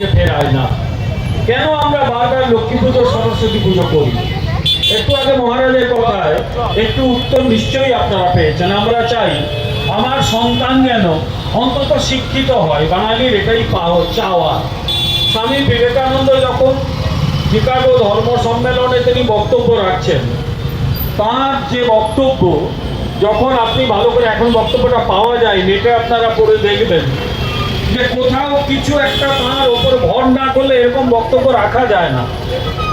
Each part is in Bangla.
ফেরায় না। কেন আমরা বারবার লক্ষ্মী পুজো সরস্বতী পুজো করি? একটু আগে মহারাজের কথায় একটু উত্তর নিশ্চয়ই আপনারা পেয়েছেন। আমরা চাই আমার সন্তান যেন অন্তত শিক্ষিত হয়। বাঙালির এটাই পাও চাওয়া। স্বামী বিবেকানন্দ যখন চিকাগো ধর্ম সম্মেলনে তিনি বক্তব্য রাখছেন, তার যে বক্তব্য, যখন আপনি ভালো করে এখন বক্তব্যটা পাওয়া যায় নেটে আপনারা পড়ে দেখবেন যে কোথাও কিছু একটা তার ওপর না করলে এরকম বক্তব্য রাখা যায় না।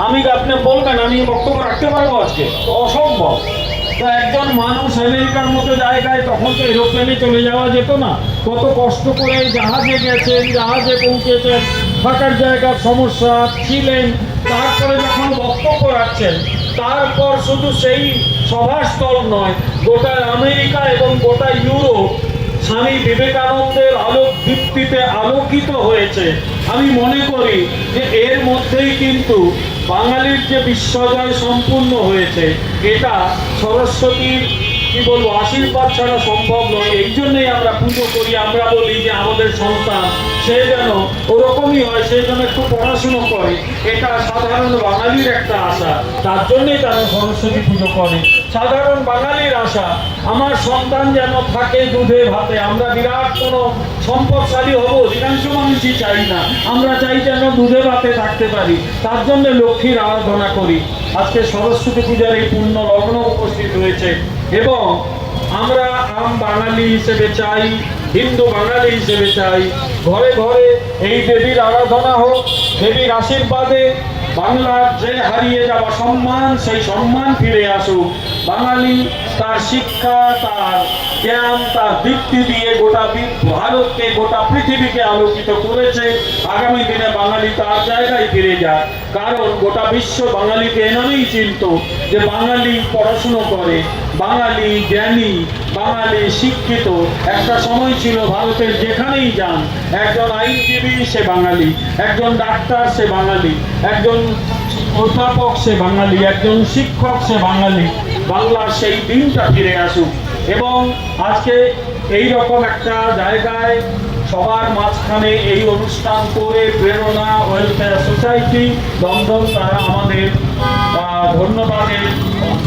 আমি আপনি বলবেন, আমি বক্তব্য রাখতে পারব আজকে? অসম্ভব। তো একজন মানুষ আমেরিকার মতো জায়গায় তখন তো এরোপ্লেনে চলে যাওয়া যেত না। কত কষ্ট করে জাহাজে গেছেন, জাহাজে পৌঁছেছেন। থাকার জায়গার সমস্যা, ছিলেন। তারপরে যখন বক্তব্য রাখছেন, তারপর শুধু সেই সভাস্থল নয়, গোটা আমেরিকা এবং গোটা ইউরোপ স্বামী বিবেকানন্দের আলোক দীপ্তিতে আলোকিত হয়েছে। আমি মনে করি যে এর মধ্যেই কিন্তু বাঙালির যে বিশ্বজয় সম্পূর্ণ হয়েছে, এটা সরস্বতীর কি বলব, আশীর্বাদ ছাড়া সম্ভব নয়। এই জন্যই আমরা পুজো করি, আমরা বলি যে আমাদের সন্তান, সে যেন ওরকমই হয়, সে যেন একটু পড়াশুনো করে। এটা সাধারণ বাঙালির একটা আশা। তার জন্যই তারা সরস্বতী পুজো করে। সাধারণ বাঙালির আশা, আমার সন্তান যেন থাকে দুধে ভাতে। আমরা বিরাট কোনো সম্পদশালী হব, অধিকাংশ মানুষই চাই না। আমরা চাই যেন দুধে ভাতে থাকতে পারি। তার জন্য লক্ষ্মীর আরাধনা করি। আজকে সরস্বতী পূজার এই পূর্ণ লগ্ন উপস্থিত হয়েছে। এবং আমরা আম বাঙালি হিসেবে চাই, হিন্দু বাঙালি হিসেবে চাই। ঘরে ঘরে এই দেবীর আরাধনা হোক, দেবীর আশীর্বাদে বাংলার যে হারিয়ে যাওয়া সম্মান, সেই সম্মান ফিরে আসুক। বাঙালি তার শিক্ষা, তার জ্ঞান, তার দীপ্তি দিয়ে গোটা ভারতকে, গোটা পৃথিবীকে আলোকিত করেছে। আগামী দিনে বাঙালি তার জায়গায় ফিরে যাক। কারণ গোটা বিশ্ব বাঙালিকে এ নামেই চিনত যে বাঙালি পড়াশুনো করে। বাঙালি জ্ঞানী, বাঙালি শিক্ষিত। একটা সময় ছিল ভারতের যেখানেই যান, একজন আইনজীবী সে বাঙালি, একজন ডাক্তার সে বাঙালি, একজন অধ্যাপক সে বাঙালি, একজন শিক্ষক সে বাঙালি। বাংলার সেই দিনটা ফিরে আসুক। এবং আজকে এই রকম একটা জায়গায় সবার মাঝখানে এই অনুষ্ঠান করে প্রেরণা ওয়েলফেয়ার সোসাইটি দমদম তারা আমাদের ধন্যবাদের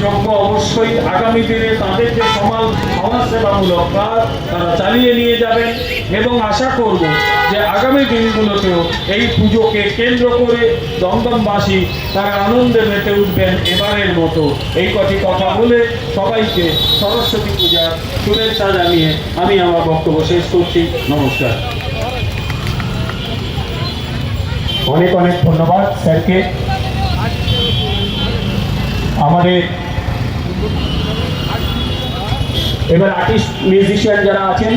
যোগ্য অবশ্যই আগামী দিনে তাদের যে সমাজ, সমাজসেবামূলক কাজ তারা চালিয়ে নিয়ে যাবেন। এবং আশা করব যে আগামী দিনগুলোতেও এই পুজোকে কেন্দ্র করে দমদমবাসী তারা আনন্দে মেতে উঠবেন এবারের মতো। এই কটি কথা বলে সবাইকে সরস্বতী পূজার শুভেচ্ছা জানিয়ে আমি আমার বক্তব্য শেষ করছি। নমস্কার। অনেক অনেক ধন্যবাদ স্যারকে। আমাদের এবার আর্টিস্ট মিউজিশিয়ান যারা আছেন